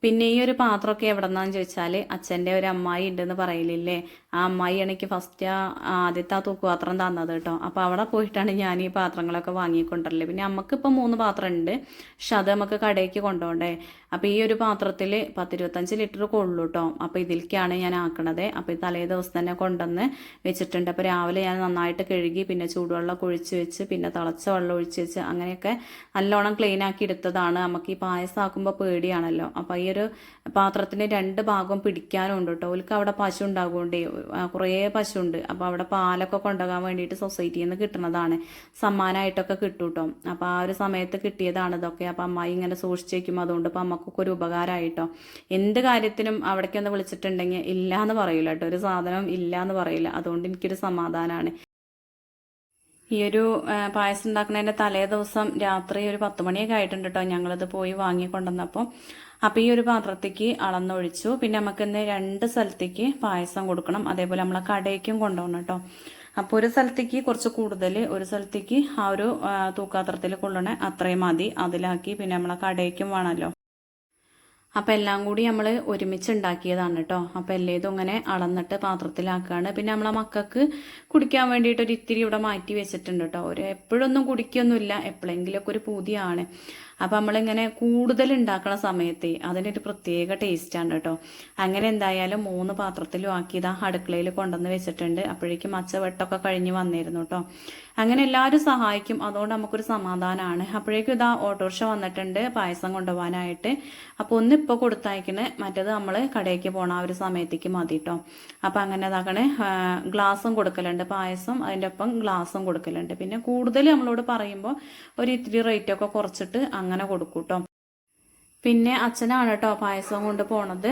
[SPEAKER 1] പിന്നെ ഈ ഒരു പാത്രമൊക്കെ എവിടെ നിന്നാന്ന് ചോദിച്ചാൽ അച്ഛന്റെ ഒരു അമ്മായി ഉണ്ടെന്ന് പറയില്ലേ ആ അമ്മായി എനിക്ക് ഫസ്റ്റ് ആദ്യത്തെ ആ തൂക്കുപാത്രം തന്നത് കേട്ടോ അപ്പോൾ അവിടെ പോയിട്ടാണ് ഞാൻ ഈ പാത്രങ്ങളൊക്കെ വാങ്ങിക്കൊണ്ടല്ലേ പിന്നെ നമുക്കിപ്പോൾ മൂന്ന് പാത്രം ഉണ്ട് പക്ഷെ അത് നമുക്ക് കടയ്ക്ക് കൊണ്ടുപോകണ്ടേ? അപ്പോൾ ഈ ഒരു പാത്രത്തിൽ പത്തിരുപത്തഞ്ച് ലിറ്റർ കൊള്ളു കേട്ടോ അപ്പോൾ ഇതിലേക്കാണ് ഞാൻ ആക്കണത്. അപ്പോൾ ഈ തലേ ദിവസം തന്നെ കൊണ്ടുവന്ന് വെച്ചിട്ടുണ്ട്. അപ്പോൾ രാവിലെ ഞാൻ നന്നായിട്ട് കഴുകി പിന്നെ ചൂടുവെള്ളം ഒഴിച്ച് വെച്ച് പിന്നെ തിളച്ച വെള്ളം ഒഴിച്ച് വെച്ച് അങ്ങനെയൊക്കെ നല്ലോണം ക്ലീൻ ആക്കി എടുത്തതാണ്. നമുക്ക് ഈ പായസം ആക്കുമ്പോൾ പേടിയാണല്ലോ. അപ്പോൾ ഈ ഒരു പാത്രത്തിന് രണ്ട് ഭാഗം പിടിക്കാനുണ്ട് കേട്ടോ ഓൽക്ക് അവിടെ പശു ഉണ്ടാകുകൊണ്ടേ കുറേ പശു ഉണ്ട് അപ്പോൾ അവിടെ പാലൊക്കെ കൊണ്ടുപോകാൻ വേണ്ടിയിട്ട് സൊസൈറ്റിയിൽ നിന്ന് കിട്ടുന്നതാണ് സമ്മാനമായിട്ടൊക്കെ കിട്ടും കേട്ടോ അപ്പോൾ ആ ഒരു സമയത്ത് കിട്ടിയതാണ് ഇതൊക്കെ. അപ്പോൾ അമ്മായി ഇങ്ങനെ സൂക്ഷിച്ച് വയ്ക്കും അതുകൊണ്ട് ഇപ്പോൾ അമ്മക്കൊക്കെ ഒരു ഉപകാരമായിട്ടോ എന്ത് കാര്യത്തിനും അവിടേക്ക് ഒന്ന് വിളിച്ചിട്ടുണ്ടെങ്കിൽ ഇല്ല എന്ന് പറയില്ല കേട്ടോ. ഒരു സാധനം ഇല്ല എന്ന് പറയില്ല അതുകൊണ്ട് എനിക്കൊരു സമാധാനമാണ് ഈ ഒരു പായസം ഉണ്ടാക്കുന്നതിന്റെ തലേ ദിവസം രാത്രി ഒരു പത്ത് മണിയൊക്കെ ആയിട്ടുണ്ട് കേട്ടോ. ഞങ്ങളത് പോയി വാങ്ങിക്കൊണ്ടുവന്നപ്പോൾ അപ്പോൾ ഈ ഒരു പാത്രത്തേക്ക് അളന്നൊഴിച്ചു. പിന്നെ നമുക്കിന്ന് രണ്ട് സ്ഥലത്തേക്ക് പായസം കൊടുക്കണം. അതേപോലെ നമ്മളെ കടയ്ക്കും കൊണ്ടുപോകണം കേട്ടോ. അപ്പോൾ ഒരു സ്ഥലത്തേക്ക് കുറച്ച് കൂടുതൽ ഒരു സ്ഥലത്തേക്ക് ആ ഒരു തൂക്കാത്രത്തിൽ കൊള്ളണേ അത്രയും മതി. അതിലാക്കി പിന്നെ നമ്മളെ കടയ്ക്കും വേണമല്ലോ. അപ്പം എല്ലാം കൂടി നമ്മൾ ഒരുമിച്ച് ഉണ്ടാക്കിയതാണ് കേട്ടോ അപ്പം എല്ലേതും ഇങ്ങനെ അളന്നിട്ട് പാത്രത്തിലാക്കുകയാണ് പിന്നെ നമ്മളെ മക്കൾക്ക് കുടിക്കാൻ വേണ്ടിയിട്ട് ഒരു ഇത്തിരി ഇവിടെ മാറ്റി വെച്ചിട്ടുണ്ട് കേട്ടോ ഒരു എപ്പോഴൊന്നും കുടിക്കൊന്നുമില്ല. എപ്പോഴെങ്കിലുമൊക്കെ ഒരു പൂതിയാണ്. അപ്പം നമ്മളിങ്ങനെ കൂടുതൽ ഉണ്ടാക്കണ സമയത്ത് അതിന്റെ ഒരു പ്രത്യേക ടേസ്റ്റാണ് കേട്ടോ. അങ്ങനെ എന്തായാലും മൂന്ന് പാത്രത്തിലും ആക്കി ഇതാ അടുക്കളയിൽ കൊണ്ടുവന്ന് വെച്ചിട്ടുണ്ട്. അപ്പോഴേക്കും അച്ചവെട്ടൊക്കെ കഴിഞ്ഞ് വന്നിരുന്നു കേട്ടോ. അങ്ങനെ എല്ലാവരും സഹായിക്കും. അതുകൊണ്ട് നമുക്കൊരു സമാധാനമാണ്. അപ്പോഴേക്കും ഇതാ ഓട്ടോറിക്ഷ വന്നിട്ടുണ്ട് പായസം കൊണ്ടുപോകാനായിട്ട്. അപ്പോൾ ഒന്ന് ഇപ്പോൾ കൊടുത്തയക്കണ് മറ്റേത് നമ്മൾ കടയിലേക്ക് പോണ ആ ഒരു സമയത്തേക്ക് മതി കേട്ടോ. അപ്പോൾ അങ്ങനെ ഇതാക്കണേ ഗ്ലാസും കൊടുക്കലുണ്ട് പായസം. അതിന്റെ ഒപ്പം ഗ്ലാസും കൊടുക്കലുണ്ട്. പിന്നെ കൂടുതൽ നമ്മളോട് പറയുമ്പോൾ ഒരു ഇത്തിരി റേറ്റ് ഒക്കെ കുറച്ചിട്ട് അങ്ങനെ കൊടുക്കും പിന്നെ അച്ഛനാണ് കേട്ടോ പായസം കൊണ്ട് പോണത്.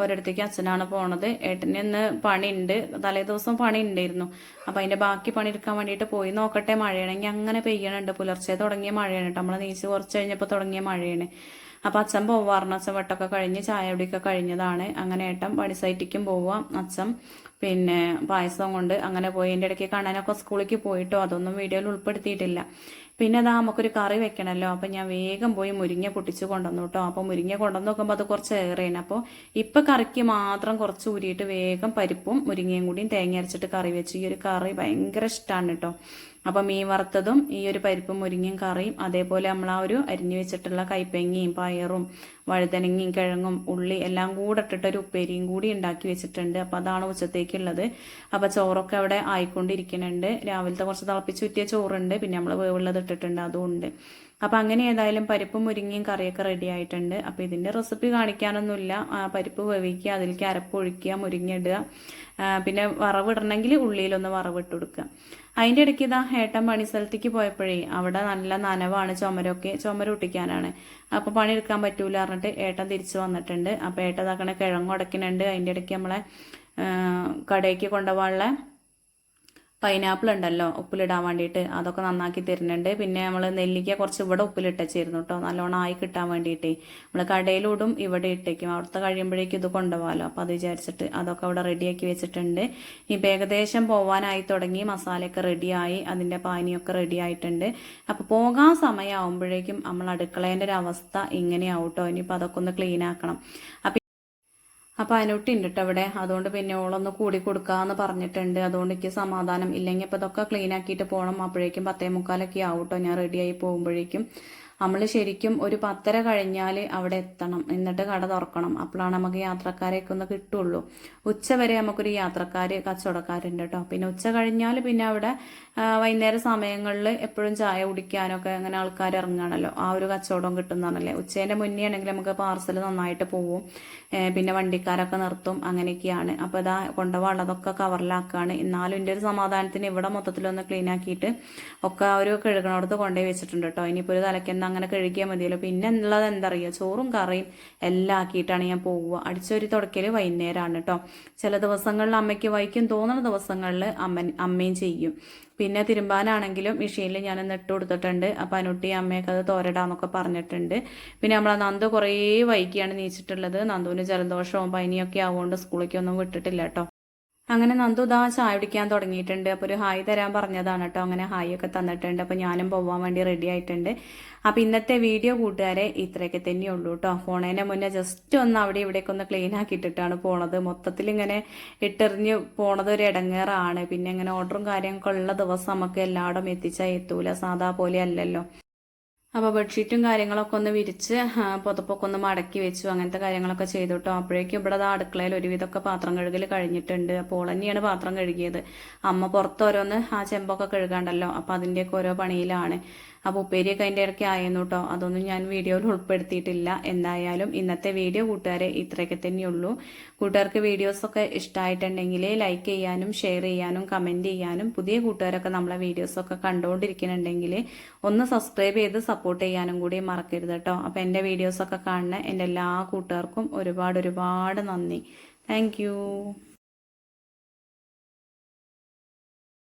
[SPEAKER 1] ഒരിടത്തേക്ക് അച്ഛനാണ് പോണത്. ഏട്ടന് ഇന്ന് പണിയുണ്ട് തലേ ദിവസം പണി ഉണ്ടായിരുന്നു അപ്പം അതിന്റെ ബാക്കി പണി എടുക്കാൻ വേണ്ടിയിട്ട് പോയി നോക്കട്ടെ മഴയാണെങ്കിൽ അങ്ങനെ പെയ്യണുണ്ട്. പുലർച്ചെ തുടങ്ങിയ മഴയാണ് കേട്ടോ നമ്മൾ നീച്ച് കുറച്ച് കഴിഞ്ഞപ്പോൾ തുടങ്ങിയ മഴയാണ്. അപ്പം അച്ഛൻ പോവാറുണ്ട് അച്ഛൻ വെട്ടൊക്കെ കഴിഞ്ഞ് ചായ കുടിയൊക്കെ കഴിഞ്ഞതാണ്. അങ്ങനെ ഏട്ടൻ പണി സൈറ്റിക്കും പോവാം അച്ഛൻ പിന്നെ പായസം കൊണ്ട് അങ്ങനെ പോയി. എന്റെ ഇടയ്ക്ക് കാണാനൊക്കെ സ്കൂളിലേക്ക് പോയിട്ടോ. അതൊന്നും വീഡിയോയിൽ ഉൾപ്പെടുത്തിയിട്ടില്ല. പിന്നെ അതാ നമുക്കൊരു കറി വെക്കണമല്ലോ അപ്പം ഞാൻ വേഗം പോയി മുരിങ്ങ പൊട്ടിച്ച് കൊണ്ടുവന്നു കേട്ടോ. അപ്പോൾ മുരിങ്ങ കൊണ്ടുവന്ന് നോക്കുമ്പോൾ അത് കുറച്ച് ഏറെയാണ്. അപ്പോൾ ഇപ്പം കറിക്ക് മാത്രം കുറച്ച് ഊരിയിട്ട് വേഗം പരിപ്പും മുരിങ്ങയും കൂടിയും തേങ്ങ അരച്ചിട്ട് കറി വെച്ച്. ഈ ഒരു കറി ഭയങ്കര ഇഷ്ടമാണ് കേട്ടോ. അപ്പം മീൻ വറുത്തതും ഈ ഒരു പരിപ്പും മുരിങ്ങയും കറിയും അതേപോലെ നമ്മൾ ആ ഒരു അരിഞ്ഞു വെച്ചിട്ടുള്ള കൈപ്പങ്ങയും പയറും വഴുതനങ്ങയും കിഴങ്ങും ഉള്ളി എല്ലാം കൂടെ ഇട്ടിട്ടൊരു ഉപ്പേരിയും കൂടി ഉണ്ടാക്കി വെച്ചിട്ടുണ്ട്. അപ്പം അതാണ് ഉച്ചത്തേക്കുള്ളത്. അപ്പം ചോറൊക്കെ അവിടെ ആയിക്കൊണ്ടിരിക്കുന്നുണ്ട്. രാവിലത്തെ കുറച്ച് തിളപ്പിച്ചു ചോറുണ്ട്. പിന്നെ നമ്മൾ വേവുള്ളത് ഇട്ടിട്ടുണ്ട്. അതും ഉണ്ട് അപ്പം അങ്ങനെ ഏതായാലും പരിപ്പ് മുരിങ്ങയും കറിയൊക്കെ റെഡി ആയിട്ടുണ്ട്. അപ്പം ഇതിന്റെ റെസിപ്പി കാണിക്കാനൊന്നുമില്ല. പരിപ്പ് വേവിക്കുക അതിലേക്ക് അരപ്പൊഴിക്കുക മുരിങ്ങ ഇടുക. പിന്നെ വറവിടണമെങ്കിൽ ഉള്ളിയിലൊന്ന് വറവിട്ട് കൊടുക്കുക. അതിന്റെ ഇടയ്ക്ക് ഇതാ ഏട്ടൻ പണി സ്ഥലത്തേക്ക് പോയപ്പോഴേ അവിടെ നല്ല നനവാണ് ചുമരൊക്കെ ചുമര ഒട്ടിക്കാനാണ്. അപ്പോൾ പണിയെടുക്കാൻ പറ്റൂല പറഞ്ഞിട്ട് ഏട്ടൻ തിരിച്ചു വന്നിട്ടുണ്ട്. അപ്പോൾ ഏട്ടൻ കിഴങ്ങ് ഉടക്കുന്നുണ്ട് അതിന്റെ ഇടയ്ക്ക് നമ്മളെ കടയ്ക്ക് കൊണ്ടുപോകാനുള്ള പൈനാപ്പിൾ ഉണ്ടല്ലോ ഉപ്പിലിടാൻ വേണ്ടിയിട്ട്. അതൊക്കെ നന്നാക്കി തരുന്നുണ്ട്. പിന്നെ നമ്മൾ നെല്ലിക്ക കുറച്ച് ഇവിടെ ഉപ്പിലിട്ടച്ചിരുന്നു കേട്ടോ നല്ലോണം ആയി കിട്ടാൻ വേണ്ടിയിട്ടേ. നമ്മൾ കടയിലൂടും ഇവിടെ ഇട്ടേക്കും. അവിടുത്തെ കഴിയുമ്പോഴേക്കും ഇത് കൊണ്ടുപോകാമല്ലോ അപ്പോൾ അത് വിചാരിച്ചിട്ട് അതൊക്കെ അവിടെ റെഡിയാക്കി വെച്ചിട്ടുണ്ട്. ഇപ്പം ഏകദേശം പോവാനായി തുടങ്ങി. മസാലയൊക്കെ റെഡിയായി അതിന്റെ പാനിയൊക്കെ റെഡി ആയിട്ടുണ്ട്. അപ്പോൾ പോകാൻ സമയമാകുമ്പോഴേക്കും നമ്മൾ അടുക്കളേന്റെ ഒരു അവസ്ഥ ഇങ്ങനെയാവും കേട്ടോ ഇനിയിപ്പോൾ അതൊക്കെ ഒന്ന് ക്ലീൻ ആക്കണം. അപ്പം അപ്പോൾ അതിനൊട്ടി ഉണ്ട് കേട്ടോ അതുകൊണ്ട് പിന്നെ ഓളൊന്ന് കൂടി കൊടുക്കാന്ന് പറഞ്ഞിട്ടുണ്ട്. അതുകൊണ്ട് എനിക്ക് സമാധാനം. ഇല്ലെങ്കിൽ ഇപ്പൊ ഇതൊക്കെ ക്ലീൻ ആക്കിയിട്ട് പോകണം അപ്പോഴേക്കും പത്തേ മുക്കാലൊക്കെ ആവും കേട്ടോ ഞാൻ റെഡിയായി പോകുമ്പോഴേക്കും. നമ്മൾ ശരിക്കും ഒരു പത്തര കഴിഞ്ഞാൽ അവിടെ എത്തണം. എന്നിട്ട് കട തുറക്കണം. അപ്പോഴാണ് നമുക്ക് യാത്രക്കാരെയൊക്കെ ഒന്ന് കിട്ടുള്ളൂ. ഉച്ച വരെ നമുക്കൊരു യാത്രക്കാർ കച്ചവടക്കാരുണ്ട് കേട്ടോ. പിന്നെ ഉച്ച കഴിഞ്ഞാൽ പിന്നെ അവിടെ വൈകുന്നേര സമയങ്ങളിൽ എപ്പോഴും ചായ കുടിക്കാനൊക്കെ അങ്ങനെ ആൾക്കാർ ഇറങ്ങുകയാണല്ലോ. ആ ഒരു കച്ചവടം കിട്ടുന്നതാണല്ലേ. ഉച്ചേന്റെ മുന്നേ ആണെങ്കിൽ നമുക്ക് പാർസൽ നന്നായിട്ട് പോവും. പിന്നെ വണ്ടിക്കാരൊക്കെ നിർത്തും. അങ്ങനെയൊക്കെയാണ്. അപ്പോൾ ഇതാ കൊണ്ടുപോകാനുള്ളതൊക്കെ കവറിലാക്കുകയാണ് എന്നാലും എന്റെ ഒരു സമാധാനത്തിന് ഇവിടെ മൊത്തത്തിലൊന്ന് ക്ലീൻ ആക്കിയിട്ട് ഒക്കെ ഒരു കഴുകണോടത്ത് കൊണ്ടുപോയി വെച്ചിട്ടുണ്ട് കേട്ടോ. ഇനിയിപ്പോൾ ഒരു അങ്ങനെ കഴുകിയാൽ മതിയല്ലോ. പിന്നെ ഉള്ളത് എന്താ അറിയുക ചോറും കറിയും എല്ലാം ആക്കിയിട്ടാണ് ഞാൻ പോവുക. അടിച്ചൊരു തുടക്കൽ വൈകുന്നേരമാണ് കേട്ടോ ചില ദിവസങ്ങളിൽ അമ്മയ്ക്ക് വൈക്കും തോന്നുന്ന ദിവസങ്ങളിൽ അമ്മ അമ്മയും ചെയ്യും. പിന്നെ തിരുമ്പാനാണെങ്കിലും മെഷീനിൽ ഞാൻ ഇട്ട് കൊടുത്തിട്ടുണ്ട്. അപ്പം അനുട്ടി അമ്മയൊക്കെ അത് തോരടാന്നൊക്കെ പറഞ്ഞിട്ടുണ്ട്. പിന്നെ നമ്മളെ നന്ദു കുറേ വൈകിയാണ് നീച്ചിട്ടുള്ളത്. നന്ദുവിന് ജലദോഷവും പനിയൊക്കെ ആവുകൊണ്ട് സ്കൂളിലേക്കൊന്നും വിട്ടിട്ടില്ല കേട്ടോ അങ്ങനെ നന്ദു ഇതാ ചായ കുടിക്കാൻ തുടങ്ങിയിട്ടുണ്ട്. അപ്പോൾ ഒരു ഹായ് തരാൻ പറഞ്ഞതാണ് കേട്ടോ. അങ്ങനെ ഹായ് ഒക്കെ തന്നിട്ടുണ്ട്. അപ്പോൾ ഞാനും പോകാൻ വേണ്ടി റെഡി ആയിട്ടുണ്ട്. അപ്പോൾ ഇന്നത്തെ വീഡിയോ കൂട്ടുകാരെ ഇത്രയൊക്കെ തന്നെയുള്ളൂ കേട്ടോ. ഫോണേനെ മുന്നേ ജസ്റ്റ് ഒന്ന് അവിടെ ഇവിടേക്ക് ഒന്ന് ക്ലീൻ ആക്കിയിട്ടിട്ടാണ് പോണത്. മൊത്തത്തിൽ ഇങ്ങനെ ഇട്ടെറിഞ്ഞ് പോണത് ഒരു ഇടങ്ങേറാണ് പിന്നെ ഇങ്ങനെ ഓർഡറും കാര്യങ്ങളൊക്കെ ഉള്ള ദിവസം നമുക്ക് എല്ലായിടും എത്തിച്ചാൽ എത്തൂല. സാധാ പോലെ അല്ലല്ലോ. അപ്പോൾ ബെഡ്ഷീറ്റും കാര്യങ്ങളൊക്കെ ഒന്ന് വിരിച്ച് പുതപ്പൊക്കെ ഒന്ന് മടക്കി വെച്ചു. അങ്ങനത്തെ കാര്യങ്ങളൊക്കെ ചെയ്തു അപ്പോഴേക്കും ഇവിടെ അത് അടുക്കളയിൽ ഒരുവിധമൊക്കെ പാത്രം കഴുകൽ കഴിഞ്ഞിട്ടുണ്ട്. അപ്പോൾ തന്നെയാണ് പാത്രം കഴുകിയത്. അമ്മ പുറത്ത് ഓരോന്ന് ആ ചെമ്പൊക്കെ കഴുകാണ്ടല്ലോ. അപ്പോൾ അതിന്റെയൊക്കെ ഓരോ പണിയിലാണ്. അപ്പോൾ ഉപ്പേരിയൊക്കെ അതിന്റെ ഇടയ്ക്ക് ആയിരുന്നു കേട്ടോ അതൊന്നും ഞാൻ വീഡിയോയിൽ ഉൾപ്പെടുത്തിയിട്ടില്ല. എന്തായാലും ഇന്നത്തെ വീഡിയോ കൂട്ടുകാരെ ഇത്രയൊക്കെ തന്നെയുള്ളൂ. കൂട്ടുകാർക്ക് വീഡിയോസൊക്കെ ഇഷ്ടമായിട്ടുണ്ടെങ്കിൽ ലൈക്ക് ചെയ്യാനും ഷെയർ ചെയ്യാനും കമന്റ് ചെയ്യാനും പുതിയ കൂട്ടുകാരൊക്കെ നമ്മളെ വീഡിയോസൊക്കെ കണ്ടുകൊണ്ടിരിക്കുന്നുണ്ടെങ്കിൽ ഒന്ന് സബ്സ്ക്രൈബ് ചെയ്ത് സപ്പോർട്ട് ചെയ്യാനും കൂടി മറക്കരുത് കേട്ടോ അപ്പോൾ എന്റെ വീഡിയോസൊക്കെ കാണുന്ന എന്റെ എല്ലാ കൂട്ടുകാർക്കും ഒരുപാട് ഒരുപാട് നന്ദി. താങ്ക്